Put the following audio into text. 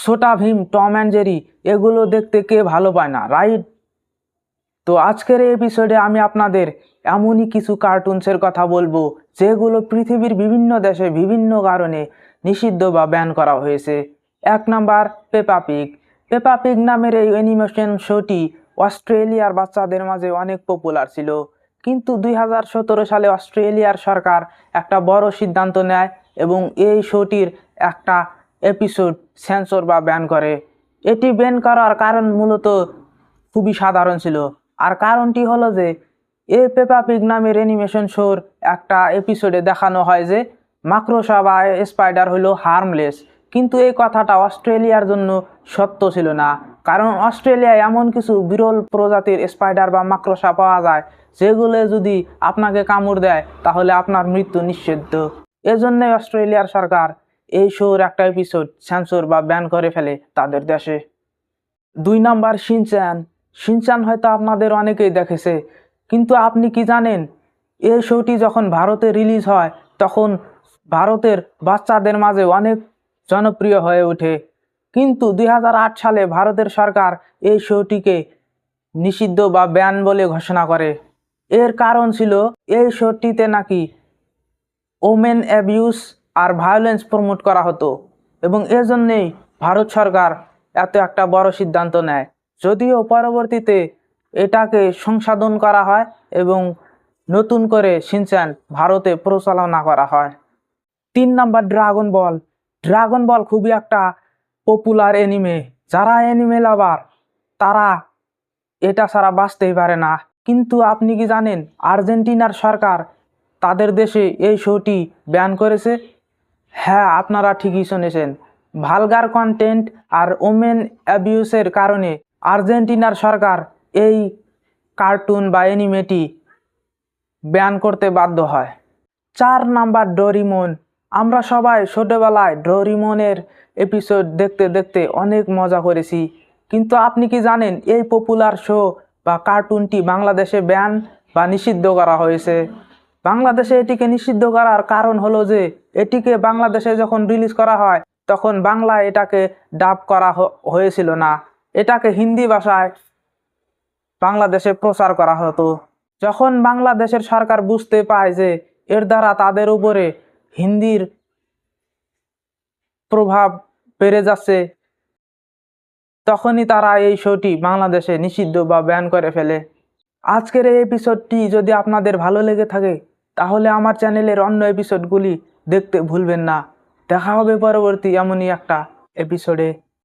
Chhota Bheem Tom and Jerry, এগুলো দেখতে কে ভালো পায় না, রাইট? তো আজকের এই এপিসোডে আমি আপনাদের এমনই কিছু কার্টুনসের কথা বলব, যেগুলো পৃথিবীর বিভিন্ন দেশে বিভিন্ন কারণে নিষিদ্ধ বা ব্যান করা হয়েছে। এক নাম্বার পেপা পিগ পেপা পিগ নামের এই অ্যানিমেশন শোটি অস্ট্রেলিয়ার বাচ্চাদের মাঝে অনেক পপুলার ছিল। কিন্তু দুই হাজার সতেরো সালে অস্ট্রেলিয়ার সরকার একটা বড় সিদ্ধান্ত নেয় এবং এই শোটির একটা এপিসোড সেন্সর বা ব্যান করে। এটি ব্যান করার কারণ মূলত খুবই সাধারণ ছিল। আর কারণটি হলো যে, এ পেপা পিগ নামের অ্যানিমেশন শোর একটা এপিসোডে দেখানো হয় যে, মাকড়সা বা স্পাইডার হলো হার্মলেস কিন্তু এই কথাটা অস্ট্রেলিয়ার জন্য সত্য ছিল না। কারণ অস্ট্রেলিয়ায় এমন কিছু বিরল প্রজাতির স্পাইডার বা মাকড়সা পাওয়া যায়, যেগুলো যদি আপনাকে কামড় দেয়, তাহলে আপনার মৃত্যু নিষিদ্ধ। এজন্যই অস্ট্রেলিয়ার সরকার এই শোর একটা এপিসোড সেন্সর বা ব্যান করে ফেলে তাদের দেশে। দুই নাম্বার শিনচ্যান শিনচ্যান হয়তো আপনাদের অনেকেই দেখেছে, কিন্তু আপনি কি জানেন, এই শোটি যখন ভারতে রিলিজ হয়, তখন ভারতের বাচ্চাদের মাঝে অনেক জনপ্রিয় হয়ে ওঠে। কিন্তু দুই হাজার আট সালে ভারতের সরকার এই শোটিকে নিষিদ্ধ বা ব্যান বলে ঘোষণা করে। এর কারণ ছিল, এই শোটিতে নাকি ওমেন অ্যাবিউস আর ভায়োলেন্স প্রমোট করা হতো এবং এজন্যেই ভারত সরকার এত একটা বড় সিদ্ধান্ত নেয়। যদিও পরবর্তীতে এটাকে সংশোধন করা হয় এবং নতুন করে সিনচ্যান ভারতে প্রচালনা করা হয়। তিন number dragon ball. Dragon ball খুবই একটা পপুলার এনিমে যারা এনিমে লাভার তারা এটা ছাড়া বাঁচতেই পারে না। কিন্তু আপনি কি জানেন, আর্জেন্টিনার সরকার তাদের দেশে এই শোটি ব্যান করেছে? হ্যাঁ আপনারা ঠিকই শুনেছেন। ভালগার কন্টেন্ট আর ওমেন অ্যাবিউসের কারণে আর্জেন্টিনার সরকার এই কার্টুন বা অ্যানিমেটি ব্যান করতে বাধ্য হয়। চার নাম্বার ডোরিমন। আমরা সবাই ছোটোবেলায় ডোরিমনের এপিসোড দেখতে দেখতে অনেক মজা করেছি। কিন্তু আপনি কি জানেন, এই পপুলার শো বা কার্টুনটি বাংলাদেশে ব্যান বা নিষিদ্ধ করা হয়েছে? বাংলাদেশে এটিকে নিষিদ্ধ করার কারণ হলো যে, এটিকে বাংলাদেশে যখন রিলিজ করা হয়, তখন বাংলায় এটাকে ডাব করা হয়েছিল না। এটাকে হিন্দি ভাষায় বাংলাদেশে প্রচার করা হতো। যখন বাংলাদেশের সরকার বুঝতে পায় যে, এর দ্বারা তাদের উপরে হিন্দির প্রভাব বেড়ে যাচ্ছে, তখনই তারা এই শোটি বাংলাদেশে নিষিদ্ধ বা ব্যান করে ফেলে। আজকের এই এপিসোডটি যদি আপনাদের ভালো লেগে থাকে তাহলে আমার চ্যানেলের অন্য এপিসোডগুলি দেখতে ভুলবেন না। দেখা হবে পরবর্তী এমনই একটা এপিসোডে